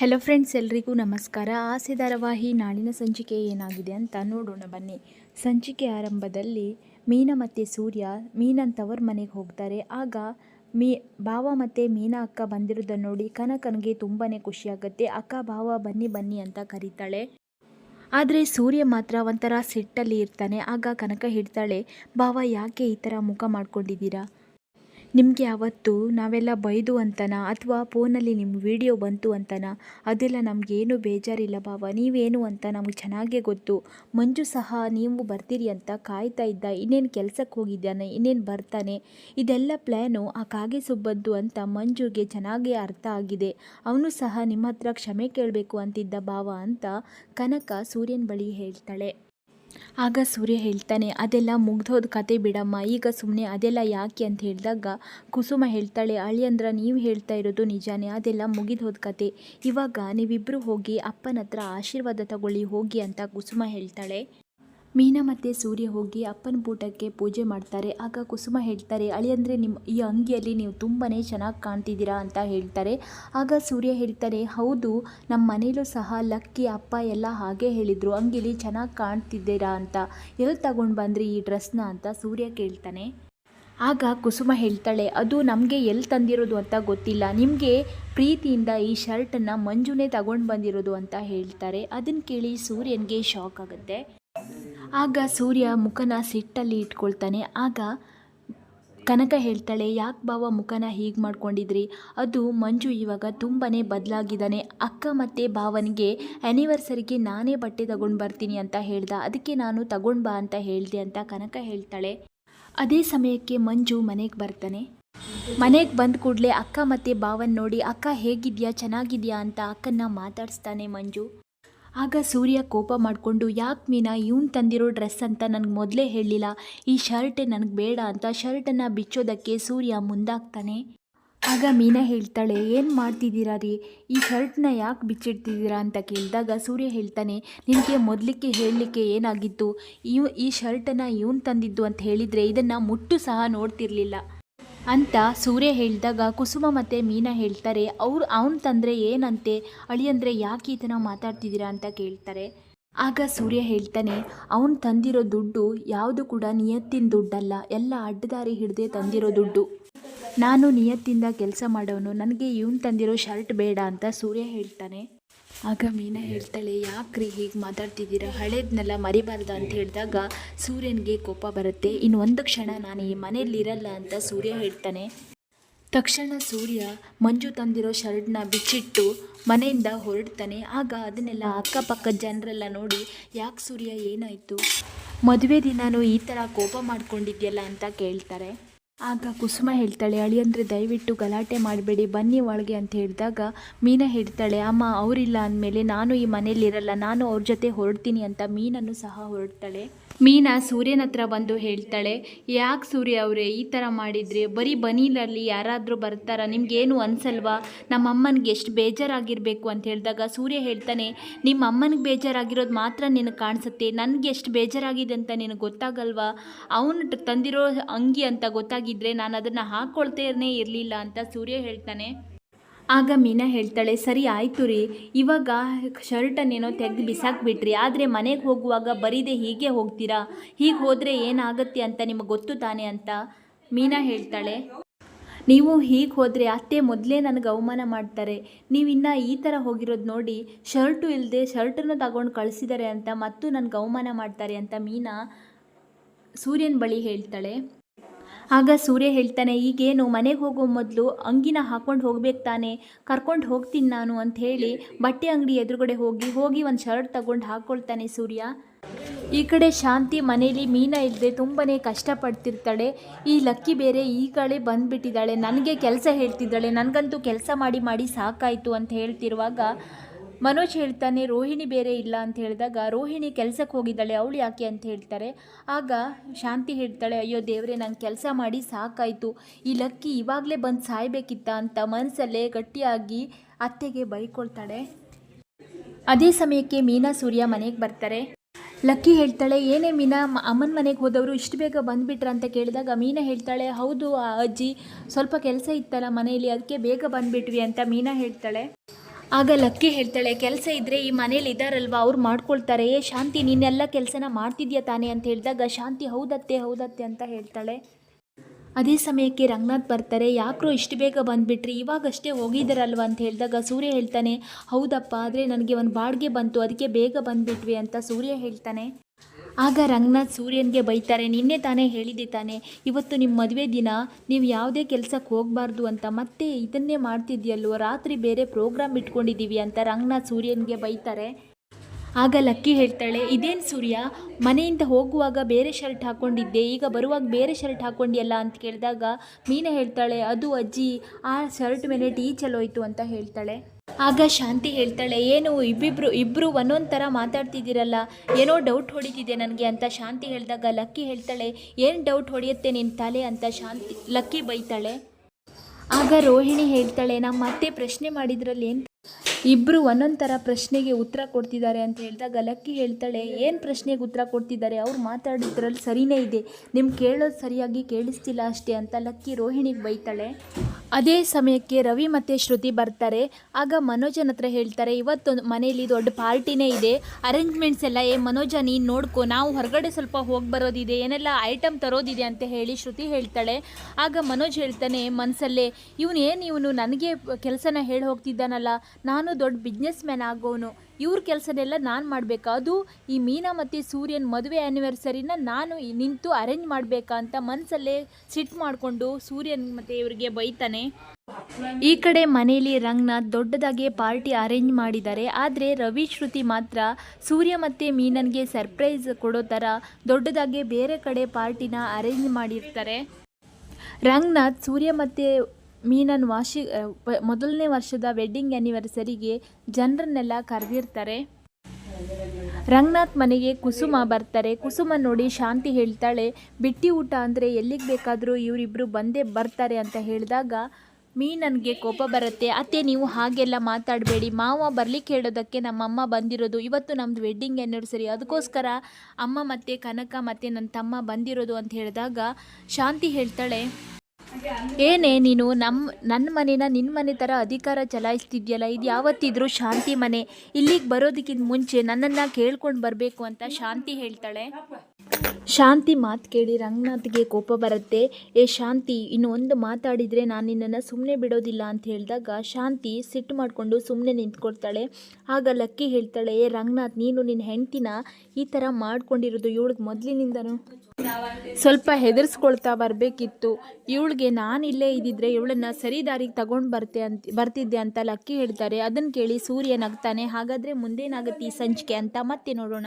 Hello friends ಎಲ್ರಿಗೂ ನಮಸ್ಕಾರ. ಆಸೆ ಧಾರಾವಾಹಿ ನಾಳಿನ ಸಂಚಿಕೆ ಏನಾಗಿದೆ ಅಂತ ನೋಡೋಣ ಬನ್ನಿ. ಸಂಚಿಕೆ ಆರಂಭದಲ್ಲಿ ಮೀನ ಮತ್ತು ಸೂರ್ಯ ಮೀನನ್ ತವ್ರ ಮನೆಗೆ ಹೋಗ್ತಾರೆ. ಆಗ ಮೀ, ಭಾವ ಮತ್ತು ಮೀನಾ ಅಕ್ಕ ಬಂದಿರೋದನ್ನು ನೋಡಿ ಕನಕನಿಗೆ ತುಂಬಾ ಖುಷಿಯಾಗುತ್ತೆ. ಅಕ್ಕ, ಭಾವ ಬನ್ನಿ ಬನ್ನಿ ಅಂತ ಕರೀತಾಳೆ. ಆದರೆ ಸೂರ್ಯ ಮಾತ್ರ ಒಂಥರ ಸಿಟ್ಟಲ್ಲಿ ಇರ್ತಾನೆ. ಆಗ ಕನಕ ಹಿಡ್ತಾಳೆ ಭಾವ ಯಾಕೆ ಈ ಥರ ಮುಖ ಮಾಡ್ಕೊಂಡಿದ್ದೀರಾ? ನಿಮಗೆ ಅವತ್ತು ನಾವೆಲ್ಲ ಬೈದು ಅಂತನಾ? ಅಥವಾ ಫೋನಲ್ಲಿ ನಿಮ್ಮ ವಿಡಿಯೋ ಬಂತು ಅಂತನಾ? ಅದೆಲ್ಲ ನಮಗೇನು ಬೇಜಾರಿಲ್ಲ ಭಾವ. ನೀವೇನು ಅಂತ ನಮಗೆ ಚೆನ್ನಾಗೇ ಗೊತ್ತು. ಮಂಜು ಸಹ, ನೀವು ಬರ್ತೀರಿ ಅಂತ ಕಾಯ್ತಾ ಇದ್ದ. ಇನ್ನೇನು ಕೆಲಸಕ್ಕೆ ಹೋಗಿದ್ದಾನೆ ಇನ್ನೇನು ಬರ್ತಾನೆ? ಇದೆಲ್ಲ ಪ್ಲ್ಯಾನು ಆ ಕಾಗೆ ಸುಬ್ಬದ್ದು ಅಂತ ಮಂಜುಗೆ ಚೆನ್ನಾಗೇ ಅರ್ಥ ಆಗಿದೆ. ಅವನು ಸಹ ನಿಮ್ಮ ಹತ್ರ ಕ್ಷಮೆ ಕೇಳಬೇಕು ಅಂತಿದ್ದ ಭಾವ ಅಂತ ಕನಕ ಸೂರ್ಯನ ಬಳಿ ಹೇಳ್ತಾಳೆ. ಆಗ ಸೂರ್ಯ ಹೇಳ್ತಾನೆ, ಅದೆಲ್ಲ ಮುಗ್ದೋದ ಕತೆ ಬಿಡಮ್ಮ. ಈಗ ಸುಮ್ಮನೆ ಅದೆಲ್ಲ ಯಾಕೆ? ಅಂತ ಹೇಳಿದಾಗ, ಕುಸುಮ ಹೇಳ್ತಾಳೆ, ಅಳಿಯಂದ್ರ, ನೀವು ಹೇಳ್ತಾ ಇರೋದು ನಿಜಾನೇ, ಅದೆಲ್ಲ ಮುಗಿದೋದ ಕತೆ. ಇವಾಗ ನೀವಿಬ್ಬರು ಹೋಗಿ ಅಪ್ಪನ ಹತ್ರ ಆಶೀರ್ವಾದ ತಗೊಳ್ಳಿ, ಹೋಗಿ ಅಂತ ಕುಸುಮ ಹೇಳ್ತಾಳೆ. ಮೀನಾ ಮತ್ತು ಸೂರ್ಯ ಹೋಗಿ ಅಪ್ಪನ ಪೂಟಕ್ಕೆ ಪೂಜೆ ಮಾಡ್ತಾರೆ. ಆಗ ಕುಸುಮ ಹೇಳ್ತಾರೆ, ಅಳಿಯಂದರೆ ನಿಮ್ಮ ಈ ಅಂಗಿಯಲ್ಲಿ ನೀವು ತುಂಬಾ ಚೆನ್ನಾಗಿ ಕಾಣ್ತಿದ್ದೀರಾ ಅಂತ ಹೇಳ್ತಾರೆ. ಆಗ ಸೂರ್ಯ ಹೇಳ್ತಾರೆ, ಹೌದು ನಮ್ಮ ಮನೇಲೂ ಸಹ ಲಕ್ಕಿ, ಅಪ್ಪ ಎಲ್ಲ ಹಾಗೆ ಹೇಳಿದರು. ಅಂಗಿಲಿ ಚೆನ್ನಾಗಿ ಕಾಣ್ತಿದ್ದೀರಾ ಅಂತ. ಎಲ್ಲಿ ತಗೊಂಡು ಬಂದ್ರಿ ಈ ಡ್ರೆಸ್ನ? ಅಂತ ಸೂರ್ಯ ಕೇಳ್ತಾನೆ. ಆಗ ಕುಸುಮ ಹೇಳ್ತಾಳೆ, ಅದು ನಮಗೆ ಎಲ್ಲಿ ತಂದಿರೋದು ಅಂತ ಗೊತ್ತಿಲ್ಲ. ನಿಮಗೆ ಪ್ರೀತಿಯಿಂದ ಈ ಶರ್ಟನ್ನು ಮಂಜುನೇ ತಗೊಂಡು ಬಂದಿರೋದು ಅಂತ ಹೇಳ್ತಾರೆ. ಅದನ್ನು ಕೇಳಿ ಸೂರ್ಯನಿಗೆ ಶಾಕ್ ಆಗುತ್ತೆ. ಆಗ ಸೂರ್ಯ ಮುಖನ ಸಿಟ್ಟಲ್ಲಿ ಇಟ್ಕೊಳ್ತಾನೆ. ಆಗ ಕನಕ ಹೇಳ್ತಾಳೆ, ಯಾಕೆ ಬಾವ ಮುಖನ ಹೀಗೆ ಮಾಡ್ಕೊಂಡಿದ್ರಿ? ಅದು ಮಂಜು ಇವಾಗ ತುಂಬಾ ಬದಲಾಗಿದ್ದಾನೆ. ಅಕ್ಕ ಮತ್ತು ಭಾವನಿಗೆ ಆ್ಯನಿವರ್ಸರಿಗೆ ನಾನೇ ಬಟ್ಟೆ ತಗೊಂಡು ಬರ್ತೀನಿ ಅಂತ ಹೇಳ್ದ. ಅದಕ್ಕೆ ನಾನು ತಗೊಂಡು ಬಾ ಅಂತ ಹೇಳಿದೆ ಅಂತ ಕನಕ ಹೇಳ್ತಾಳೆ. ಅದೇ ಸಮಯಕ್ಕೆ ಮಂಜು ಮನೆಗೆ ಬರ್ತಾನೆ. ಮನೆಗೆ ಬಂದ ಕೂಡಲೇ ಅಕ್ಕ ಮತ್ತು ಭಾವನ ನೋಡಿ, ಅಕ್ಕ ಹೇಗಿದೆಯಾ? ಚೆನ್ನಾಗಿದೆಯಾ? ಅಂತ ಅಕ್ಕನ್ನ ಮಾತಾಡಿಸ್ತಾನೆ ಮಂಜು. ಆಗ ಸೂರ್ಯ ಕೋಪ ಮಾಡಿಕೊಂಡು, ಯಾಕೆ ಮೀನಾ, ಇವ್ನು ತಂದಿರೋ ಡ್ರೆಸ್ ಅಂತ ನನಗೆ ಮೊದಲೇ ಹೇಳಲಿಲ್ಲ ಈ ಶರ್ಟೇ ನನಗೆ ಬೇಡ ಅಂತ ಶರ್ಟನ್ನು ಬಿಚ್ಚೋದಕ್ಕೆ ಸೂರ್ಯ ಮುಂದಾಗ್ತಾನೆ. ಆಗ ಮೀನಾ ಹೇಳ್ತಾಳೆ, ಏನು ಮಾಡ್ತಿದ್ದೀರಾ ರೀ? ಈ ಶರ್ಟ್ನ ಯಾಕೆ ಬಿಚ್ಚಿಡ್ತಿದ್ದೀರಾ ಅಂತ ಕೇಳಿದಾಗ ಸೂರ್ಯ ಹೇಳ್ತಾನೆ, ನಿನಗೆ ಮೊದಲಿಕ್ಕೆ ಹೇಳಲಿಕ್ಕೆ ಏನಾಗಿತ್ತು? ಇವ, ಈ ಶರ್ಟನ್ನು ಇವನು ತಂದಿದ್ದು ಅಂತ ಹೇಳಿದರೆ ಇದನ್ನು ಮುಟ್ಟು ಸಹ ನೋಡ್ತಿರ್ಲಿಲ್ಲ. ಅಂತ ಸೂರ್ಯ ಹೇಳಿದಾಗ ಕುಸುಮ ಮತ್ತು ಮೀನಾ ಹೇಳ್ತಾರೆ, ಅವ್ರು ಅವನ ತಂದರೆ ಏನಂತೆ? ಅಳಿಯಂದ್ರೆ ಯಾಕೆ ಈ ಥರ ಮಾತಾಡ್ತಿದ್ದೀರಾ ಅಂತ ಕೇಳ್ತಾರೆ. ಆಗ ಸೂರ್ಯ ಹೇಳ್ತಾನೆ, ಅವನು ತಂದಿರೋ ದುಡ್ಡು ಯಾವುದು ಕೂಡ ನಿಯತ್ತಿನ ದುಡ್ಡಲ್ಲ, ಎಲ್ಲ ಅಡ್ಡದಾರಿ ಹಿಡ್ದೆ ತಂದಿರೋ ದುಡ್ಡು. ನಾನು ನಿಯತ್ತಿಂದ ಕೆಲಸ ಮಾಡೋನು, ನನಗೆ ಇವನು ತಂದಿರೋ ಶರ್ಟ್ ಬೇಡ ಅಂತ ಸೂರ್ಯ ಹೇಳ್ತಾನೆ. ಆಗ ಮೀನಾ ಹೇಳ್ತಾಳೆ ಯಾಕ್ರಿ ಹೀಗೆ ಮಾತಾಡ್ತಿದ್ದೀರಾ? ಹಳೇದನ್ನೆಲ್ಲ ಮರಿಬಾರ್ದ ಅಂತ ಹೇಳಿದಾಗ ಸೂರ್ಯನಿಗೆ ಕೋಪ ಬರುತ್ತೆ. ಇನ್ನು ಒಂದು ಕ್ಷಣ ನಾನು ಈ ಮನೆಯಲ್ಲಿರಲ್ಲ ಅಂತ ಸೂರ್ಯ ಹೇಳ್ತಾನೆ. ತಕ್ಷಣ ಸೂರ್ಯ ಮಂಜು ತಂದಿರೋ ಶರ್ಟ್ನ ಬಿಚ್ಚಿಟ್ಟು ಮನೆಯಿಂದ ಹೊರಡ್ತಾನೆ. ಆಗ ಅದನ್ನೆಲ್ಲ ಅಕ್ಕಪಕ್ಕದ ಜನರೆಲ್ಲ ನೋಡಿ, ಯಾಕೆ ಸೂರ್ಯ, ಏನಾಯಿತು? ಮದುವೆ ದಿನಾನು ಈ ಥರ ಕೋಪ ಮಾಡ್ಕೊಂಡಿದ್ಯಲ್ಲ? ಅಂತ ಕೇಳ್ತಾರೆ. ಆಗ ಕುಸುಮ ಹೇಳ್ತಾಳೆ ಅಳಿಯಂದ್ರೆ ದಯವಿಟ್ಟು ಗಲಾಟೆ ಮಾಡಬೇಡಿ, ಬನ್ನಿ ಒಳಗೆ ಅಂತ ಹೇಳಿದಾಗ ಮೀನಾ ಹೇಳ್ತಾಳೆ, ಅಮ್ಮ, ಅವರಿಲ್ಲ ಅಂದಮೇಲೆ ನಾನು ಈ ಮನೇಲಿರಲ್ಲ ನಾನು ಅವ್ರ ಜೊತೆ ಹೊರಡ್ತೀನಿ ಅಂತ ಮೀನನ್ನು ಸಹ ಹೊರಡ್ತಾಳೆ. ಮೀನಾ ಸೂರ್ಯನ ಹತ್ರ ಬಂದು ಹೇಳ್ತಾಳೆ, ಯಾಕೆ ಸೂರ್ಯ ಅವರೇ, ಈ ಥರ ಮಾಡಿದರೆ? ಬರೀ ಬನೀಲಲ್ಲಿ ಯಾರಾದರೂ ಬರ್ತಾರಾ? ನಿಮಗೇನು ಅನ್ಸಲ್ವಾ? ನಮ್ಮ ಅಮ್ಮನಿಗೆ ಎಷ್ಟು ಬೇಜಾರಾಗಿರಬೇಕು ಅಂತ ಹೇಳಿದಾಗ ಸೂರ್ಯ ಹೇಳ್ತಾನೆ, ನಿಮ್ಮ ಅಮ್ಮನಿಗೆ ಬೇಜಾರಾಗಿರೋದು ಮಾತ್ರ ನಿನಗೆ ಕಾಣಿಸುತ್ತೆ, ನನಗೆ ಎಷ್ಟು ಬೇಜಾರಾಗಿದೆ ಅಂತ ನಿನಗೆ ಗೊತ್ತಾಗಲ್ವಾ? ಅವನು ತಂದಿರೋ ಅಂಗಿ ಅಂತ ಗೊತ್ತಾಗಿದ್ದರೆ ನಾನು ಅದನ್ನು ಹಾಕ್ಕೊಳ್ತೇನೆ ಇರಲಿಲ್ಲ ಅಂತ ಸೂರ್ಯ ಹೇಳ್ತಾನೆ. ಆಗ ಮೀನಾ ಹೇಳ್ತಾಳೆ, ಸರಿ ಆಯಿತು ರೀ. ಇವಾಗ ಶರ್ಟನ್ನೇನೋ ತೆಗೆದು ಬಿಸಾಕ್ಬಿಟ್ರಿ. ಆದರೆ ಮನೆಗೆ ಹೋಗುವಾಗ ಬರೀದೆ ಹೀಗೆ ಹೋಗ್ತೀರಾ? ಹೀಗೆ ಹೋದರೆ ಏನಾಗುತ್ತೆ ಅಂತ ನಿಮಗೆ ಗೊತ್ತು ತಾನೆ ಅಂತ? ಮೀನಾ ಹೇಳ್ತಾಳೆ, ನೀವು ಹೀಗೆ ಹೋದರೆ ಅತ್ತೆ ಮೊದಲೇ ನನಗೆ ಅವಮಾನ ಮಾಡ್ತಾರೆ. ನೀವು ಇನ್ನು ಈ ಥರ ಹೋಗಿರೋದು ನೋಡಿ ಶರ್ಟು ಇಲ್ಲದೆ ಶರ್ಟನ್ನು ತಗೊಂಡು ಕಳಿಸಿದ್ದಾರೆ ಅಂತ ಮತ್ತು ನನಗೆ ಅವಮಾನ ಮಾಡ್ತಾರೆ ಅಂತ ಮೀನಾ ಸೂರ್ಯನ ಬಳಿ ಹೇಳ್ತಾಳೆ. ಆಗ ಸೂರ್ಯ ಹೇಳ್ತಾನೆ, ಈಗೇನು ಮನೆಗೆ ಹೋಗೋ ಮೊದಲು ಅಂಗಿನ ಹಾಕ್ಕೊಂಡು ಹೋಗ್ಬೇಕು ತಾನೆ? ಕರ್ಕೊಂಡು ಹೋಗ್ತೀನಿ ನಾನು ಅಂತ ಹೇಳಿ ಬಟ್ಟೆ ಅಂಗಡಿ ಎದುರುಗಡೆ ಹೋಗಿ ಹೋಗಿ ಒಂದು ಶರ್ಟ್ ತಗೊಂಡು ಹಾಕ್ಕೊಳ್ತಾನೆ ಸೂರ್ಯ. ಈ ಕಡೆ ಶಾಂತಿ ಮನೇಲಿ ಮೀನ ಇಲ್ಲದೆ ತುಂಬಾ ಕಷ್ಟಪಡ್ತಿರ್ತಾಳೆ. ಈ ಲಕ್ಕಿ ಬೇರೆ ಈ ಕಡೆ ಬಂದುಬಿಟ್ಟಿದ್ದಾಳೆ. ನನಗೆ ಕೆಲಸ ಹೇಳ್ತಿದ್ದಾಳೆ. ನನಗಂತೂ ಕೆಲಸ ಮಾಡಿ ಮಾಡಿ ಸಾಕಾಯಿತು ಅಂತ ಹೇಳ್ತಿರುವಾಗ ಮನೋಜ್ ಹೇಳ್ತಾನೆ, ರೋಹಿಣಿ ಬೇರೆ ಇಲ್ಲ ಅಂತ ಹೇಳಿದಾಗ ರೋಹಿಣಿ ಕೆಲಸಕ್ಕೆ ಹೋಗಿದ್ದಾಳೆ, ಅವಳು ಯಾಕೆ ಅಂತ ಹೇಳ್ತಾರೆ. ಆಗ ಶಾಂತಿ ಹೇಳ್ತಾಳೆ, ಅಯ್ಯೋ ದೇವರೇ ನಾನು ಕೆಲಸ ಮಾಡಿ ಸಾಕಾಯಿತು. ಈ ಲಕ್ಕಿ ಇವಾಗಲೇ ಬಂದು ಸಾಯ್ಬೇಕಿತ್ತ ಅಂತ ಮನಸ್ಸಲ್ಲೇ ಗಟ್ಟಿಯಾಗಿ ಅತ್ತೆಗೆ ಬೈಕೊಳ್ತಾಳೆ. ಅದೇ ಸಮಯಕ್ಕೆ ಮೀನಾ ಸೂರ್ಯ ಮನೆಗೆ ಬರ್ತಾರೆ. ಲಕ್ಕಿ ಹೇಳ್ತಾಳೆ, ಏನೇ ಮೀನಾ, ಅಮ್ಮನ ಮನೆಗೆ ಹೋದವರು ಇಷ್ಟು ಬೇಗ ಬಂದುಬಿಟ್ರ ಅಂತ ಕೇಳಿದಾಗ ಮೀನಾ ಹೇಳ್ತಾಳೆ, ಹೌದು ಆ ಅಜ್ಜಿ, ಸ್ವಲ್ಪ ಕೆಲಸ ಇತ್ತಲ್ಲ ಮನೆಯಲ್ಲಿ ಅದಕ್ಕೆ ಬೇಗ ಬಂದುಬಿಟ್ವಿ ಅಂತ ಮೀನಾ ಹೇಳ್ತಾಳೆ. ಆಗ ಲಕ್ಕಿ ಹೇಳ್ತಾಳೆ, ಕೆಲಸ ಇದ್ದರೆ ಈ ಮನೇಲಿ ಇದ್ದಾರಲ್ವ ಅವ್ರು ಮಾಡ್ಕೊಳ್ತಾರೆ. ಏ ಶಾಂತಿ, ನೀನೆಲ್ಲ ಕೆಲಸನ ಮಾಡ್ತಿದ್ಯಾ ತಾನೇ? ಅಂತ ಹೇಳಿದಾಗ, ಶಾಂತಿ, ಹೌದತ್ತೆ ಹೌದತ್ತೆ, ಅಂತ ಹೇಳ್ತಾಳೆ. ಅದೇ ಸಮಯಕ್ಕೆ ರಂಗನಾಥ್ ಬರ್ತಾರೆ. ಯಾಕ್ರೋ ಇಷ್ಟು ಬೇಗ ಬಂದುಬಿಟ್ರಿ, ಇವಾಗಷ್ಟೇ ಹೋಗಿದ್ದಾರಲ್ವ ಅಂತ ಹೇಳಿದಾಗ, ಸೂರ್ಯ ಹೇಳ್ತಾನೆ, ಹೌದಪ್ಪ, ಆದರೆ ನನಗೆ ಒಂದು ಬಾಡಿಗೆ ಬಂತು ಅದಕ್ಕೆ ಬೇಗ ಬಂದುಬಿಟ್ವಿ, ಅಂತ ಸೂರ್ಯ ಹೇಳ್ತಾನೆ. ಆಗ ರಂಗನಾಥ್ ಸೂರ್ಯನಿಗೆ ಬೈತಾರೆ, ನಿನ್ನೆ ತಾನೇ ಹೇಳಿದೆ ತಾನೇ ಇವತ್ತು ನಿಮ್ಮ ಮದುವೆ ದಿನ, ನೀವು ಯಾವುದೇ ಕೆಲಸಕ್ಕೆ ಹೋಗಬಾರ್ದು ಅಂತ, ಮತ್ತೆ ಇದನ್ನೇ ಮಾಡ್ತಿದ್ಯಲ್ವ ರಾತ್ರಿ ಬೇರೆ ಪ್ರೋಗ್ರಾಮ್ ಇಟ್ಕೊಂಡಿದ್ದೀವಿ ಅಂತ ರಂಗನಾಥ್ ಸೂರ್ಯನಿಗೆ ಬೈತಾರೆ. ಆಗ ಲಕ್ಕಿ ಹೇಳ್ತಾಳೆ, ಇದೇನು ಸೂರ್ಯ, ಮನೆಯಿಂದ ಹೋಗುವಾಗ ಬೇರೆ ಶರ್ಟ್ ಹಾಕ್ಕೊಂಡಿದ್ದೆ ಈಗ ಬರುವಾಗ ಬೇರೆ ಶರ್ಟ್ ಹಾಕ್ಕೊಂಡಿಯಲ್ಲ ಅಂತ ಕೇಳಿದಾಗ ಮೀನ ಹೇಳ್ತಾಳೆ, ಅದು ಅಜ್ಜಿ, ಆ ಶರ್ಟ್ ಮೇಲೆ ಟೀ ಚಲೋಯ್ತು, ಅಂತ ಹೇಳ್ತಾಳೆ. ಆಗ ಶಾಂತಿ ಹೇಳ್ತಾಳೆ, ಏನು ಇಬ್ಬಿಬ್ರು ಇಬ್ಬರು ಒಂದೊಂದು ಥರ ಮಾತಾಡ್ತಿದ್ದೀರಲ್ಲ, ಏನೋ ಡೌಟ್ ಹೊಡಿತಿದೆ ನನಗೆ ಅಂತ ಶಾಂತಿ ಹೇಳಿದಾಗ ಲಕ್ಕಿ ಹೇಳ್ತಾಳೆ, ಏನು ಡೌಟ್ ಹೊಡೆಯುತ್ತೆ ನಿನ್ನ ತಲೆ ಅಂತ ಶಾಂತಿ, ಲಕ್ಕಿ ಬೈತಾಳೆ. ಆಗ ರೋಹಿಣಿ ಹೇಳ್ತಾಳೆ ನಮ್ಮ ಅತ್ತೆ ಪ್ರಶ್ನೆ ಮಾಡಿದ್ರಲ್ಲಿ ಏನು ಇಬ್ಬರು ಒಂದೊಂದು ಥರ ಪ್ರಶ್ನೆಗೆ ಉತ್ತರ ಕೊಡ್ತಿದ್ದಾರೆ ಅಂತ ಹೇಳಿದಾಗ ಲಕ್ಕಿ ಹೇಳ್ತಾಳೆ, ಏನು ಪ್ರಶ್ನೆಗೆ ಉತ್ತರ ಕೊಡ್ತಿದ್ದಾರೆ? ಅವ್ರು ಮಾತಾಡಿದ್ರಲ್ಲಿ ಸರಿನೇ ಇದೆ. ನಿಮ್ಗೆ ಕೇಳೋದು ಸರಿಯಾಗಿ ಕೇಳಿಸ್ತಿಲ್ಲ ಅಷ್ಟೇ, ಅಂತ ಲಕ್ಕಿ ರೋಹಿಣಿಗೆ ಬೈತಾಳೆ. ಅದೇ ಸಮಯಕ್ಕೆ ರವಿ ಮತ್ತು ಶ್ರುತಿ ಬರ್ತಾರೆ. ಆಗ ಮನೋಜನ ಹತ್ರ ಹೇಳ್ತಾರೆ ಇವತ್ತು ಮನೇಲಿ ದೊಡ್ಡ ಪಾರ್ಟಿನೇ ಇದೆ. ಅರೇಂಜ್ಮೆಂಟ್ಸ್ ಎಲ್ಲ, ಏ ಮನೋಜ, ನೀನು ನೋಡ್ಕೊ, ನಾವು ಹೊರಗಡೆ ಸ್ವಲ್ಪ ಹೋಗಿ ಬರೋದಿದೆ. ಏನೆಲ್ಲ ಐಟಮ್ ತರೋದಿದೆ? ಅಂತ ಹೇಳಿ ಶ್ರುತಿ ಹೇಳ್ತಾಳೆ. ಆಗ ಮನೋಜ್ ಹೇಳ್ತಾನೆ ಮನಸ್ಸಲ್ಲೇ ಇವನು ಏನು, ಇವನು ನನಗೆ ಕೆಲಸನ ಹೇಳಿ ಹೋಗ್ತಿದ್ದಾನಲ್ಲ. ನಾನು ದೊಡ್ಡ ಬಿಸ್ನೆಸ್ ಮ್ಯಾನ್ ಆಗೋನು. ಇವ್ರ ಕೆಲಸನೆಲ್ಲ ನಾನು ಮಾಡಬೇಕಾ. ಅದು ಈ ಮೀನಾ ಮತ್ತು ಸೂರ್ಯನ ಮದುವೆ ಆ್ಯನಿವರ್ಸರಿನ ನಾನು ನಿಂತು ಅರೇಂಜ್ ಮಾಡಬೇಕಾ ಅಂತ ಮನಸ್ಸಲ್ಲೇ ಸಿಟ್ ಮಾಡಿಕೊಂಡು ಸೂರ್ಯನ್ ಮತ್ತು ಇವರಿಗೆ ಬೈತಾನೆ. ಈ ಕಡೆ ಮನೆಯಲ್ಲಿ ರಂಗನಾಥ್ ದೊಡ್ಡದಾಗಿ ಪಾರ್ಟಿ ಅರೇಂಜ್ ಮಾಡಿದ್ದಾರೆ. ಆದರೆ ರವಿ, ಶ್ರುತಿ ಮಾತ್ರ ಸೂರ್ಯ ಮತ್ತು ಮೀನನ್ಗೆ ಸರ್ಪ್ರೈಸ್ ಕೊಡೋ ಥರ ದೊಡ್ಡದಾಗಿ ಬೇರೆ ಕಡೆ ಪಾರ್ಟಿನ ಅರೇಂಜ್ ಮಾಡಿರ್ತಾರೆ. ರಂಗನಾಥ್ ಸೂರ್ಯ ಮತ್ತು ಮೀನನ್ ವಾಶಿ ಮೊದಲನೇ ವರ್ಷದ ವೆಡ್ಡಿಂಗ್ ಆ್ಯನಿವರ್ಸರಿಗೆ ಜನರನ್ನೆಲ್ಲ ಕರೆದಿರ್ತಾರೆ. ರಂಗನಾಥ್ ಮನೆಗೆ ಕುಸುಮ ಬರ್ತಾರೆ. ಕುಸುಮ ನೋಡಿ ಶಾಂತಿ ಹೇಳ್ತಾಳೆ. ಬಿಟ್ಟಿ ಊಟ ಅಂದರೆ ಎಲ್ಲಿಗೆ ಬೇಕಾದರೂ ಇವರಿಬ್ಬರು ಬಂದೇ ಬರ್ತಾರೆ ಅಂತ ಹೇಳಿದಾಗ ಮೀ ನನಗೆ ಕೋಪ ಬರುತ್ತೆ. ಅತ್ತೆ, ನೀವು ಹಾಗೆಲ್ಲ ಮಾತಾಡಬೇಡಿ. ಮಾವ ಬರ್ಲಿಕ್ಕೆ ಹೇಳೋದಕ್ಕೆ ನಮ್ಮಮ್ಮ ಬಂದಿರೋದು. ಇವತ್ತು ನಮ್ಮದು ವೆಡ್ಡಿಂಗ್ ಆ್ಯನಿವರ್ಸರಿ ಅದಕ್ಕೋಸ್ಕರ ಅಮ್ಮ ಮತ್ತು ಕನಕ ಮತ್ತು ನನ್ನ ತಮ್ಮ ಬಂದಿರೋದು ಅಂತ ಹೇಳಿದಾಗ ಶಾಂತಿ ಹೇಳ್ತಾಳೆ. ಏನೇ ನೀನು ನಮ್ಮ ನನ್ನ ಮನೇನ ನಿನ್ನ ಮನೆ ಥರ ಅಧಿಕಾರ ಚಲಾಯಿಸ್ತಿದ್ಯಲ್ಲ, ಇದು ಯಾವತ್ತಿದ್ರೂ ಶಾಂತಿ ಮನೆ. ಇಲ್ಲಿಗೆ ಬರೋದಕ್ಕಿಂತ ಮುಂಚೆ ನನ್ನನ್ನು ಕೇಳ್ಕೊಂಡು ಬರಬೇಕು ಅಂತ ಶಾಂತಿ ಹೇಳ್ತಾಳೆ. ಶಾಂತಿ ಮಾತು ಕೇಳಿ ರಂಗನಾಥ್ಗೆ ಕೋಪ ಬರುತ್ತೆ. ಏ ಶಾಂತಿ ಇನ್ನು ಒಂದು ಮಾತಾಡಿದರೆ ನಾನು ನಿನ್ನನ್ನು ಸುಮ್ಮನೆ ಬಿಡೋದಿಲ್ಲ ಅಂತ ಹೇಳಿದಾಗ ಶಾಂತಿ ಸಿಟ್ಟು ಮಾಡಿಕೊಂಡು ಸುಮ್ಮನೆ ನಿಂತ್ಕೊಳ್ತಾಳೆ. ಆಗ ಲಕ್ಕಿ ಹೇಳ್ತಾಳೆ, ಏ ರಂಗನಾಥ್, ನೀನು ನಿನ್ನ ಹೆಂಡ್ತಿನ ಈ ಥರ ಮಾಡ್ಕೊಂಡಿರೋದು ಇವಳಿಗೆ ಮೊದಲಿನಿಂದನೂ? ಸ್ವಲ್ಪ ಹೆದರ್ಸ್ಕೊಳ್ತಾ ಬರಬೇಕಿತ್ತು. ಇವಳಿಗೆ ನಾನು ಇಲ್ಲೇ ಇದ್ದಿದ್ರೆ ಇವಳನ್ನು ಸರಿ ದಾರಿಗೆ ತಗೊಂಡು ಬರ್ತೆ ಅಂತ, ಬರ್ತಿದ್ದೆ ಅಂತ ಲಕ್ಕಿ ಹೇಳ್ತಾರೆ. ಅದನ್ನು ಕೇಳಿ ಸೂರ್ಯ ನಗ್ತಾನೆ. ಹಾಗಾದರೆ ಮುಂದೇನಾಗುತ್ತೆ ಈ ಸಂಚಿಕೆ ಅಂತ ಮತ್ತೆ ನೋಡೋಣ.